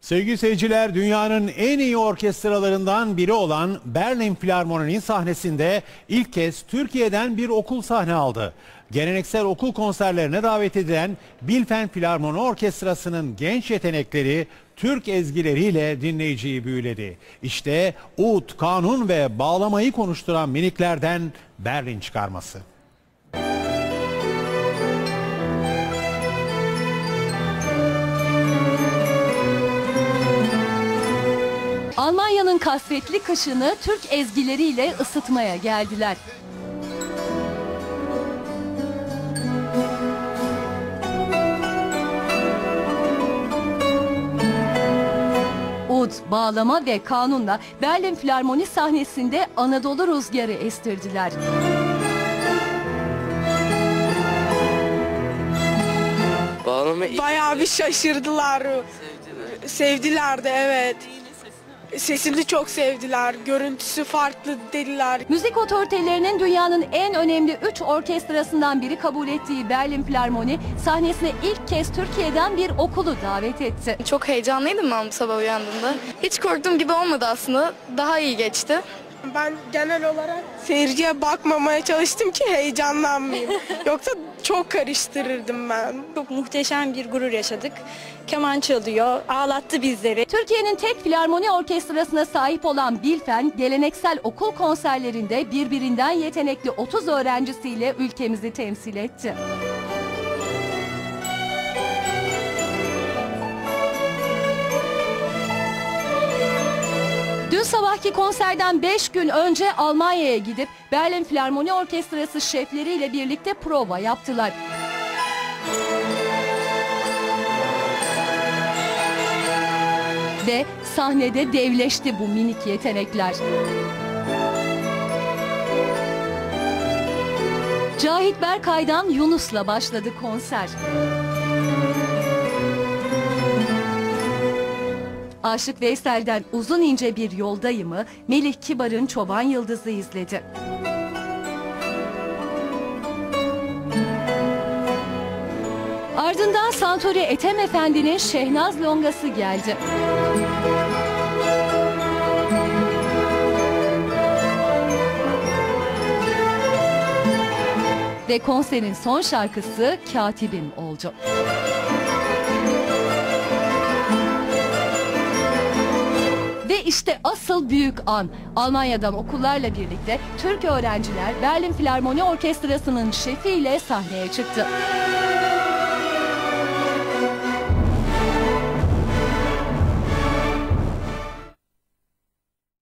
Sevgili seyirciler, dünyanın en iyi orkestralarından biri olan Berlin Filarmoni'nin sahnesinde ilk kez Türkiye'den bir okul sahne aldı. Geleneksel okul konserlerine davet edilen Bilfen Filarmoni Orkestrası'nın genç yetenekleri Türk ezgileriyle dinleyiciyi büyüledi. İşte ud, kanun ve bağlamayı konuşturan miniklerden Berlin çıkarması. Kasvetli kışını Türk ezgileriyle ısıtmaya geldiler. Ud, bağlama ve kanunla Berlin Filarmoni sahnesinde Anadolu rüzgarı estirdiler. Bağlama Bayağı bir şaşırdılar. Sevdiler de evet. Sesini çok sevdiler. Görüntüsü farklı dediler. Müzik otoritelerinin dünyanın en önemli 3 orkestrasından biri kabul ettiği Berlin Filarmoni sahnesine ilk kez Türkiye'den bir okulu davet etti. Çok heyecanlıydım ben bu sabah uyandığımda. Hiç korktuğum gibi olmadı aslında. Daha iyi geçti. Ben genel olarak seyirciye bakmamaya çalıştım ki heyecanlanmayayım. Yoksa çok karıştırırdım ben. Çok muhteşem bir gurur yaşadık. Keman çalıyor, ağlattı bizleri. Türkiye'nin tek filarmoni orkestrasına sahip olan Bilfen, geleneksel okul konserlerinde birbirinden yetenekli 30 öğrencisiyle ülkemizi temsil etti. Sabahki konserden 5 gün önce Almanya'ya gidip Berlin Filarmoni Orkestrası şefleriyle birlikte prova yaptılar. Ve sahnede devleşti bu minik yetenekler. Cahit Berkay'dan Yunus'la başladı konser. Aşık Veysel'den uzun ince bir yoldayımı Melih Kibar'ın Çoban Yıldızı izledi. Ardından Santori Ethem Efendi'nin Şehnaz Longası geldi. Ve konserin son şarkısı Katibim oldu. İşte asıl büyük an. Almanya'dan okullarla birlikte Türk öğrenciler Berlin Filarmoni Orkestrası'nın şefiyle sahneye çıktı.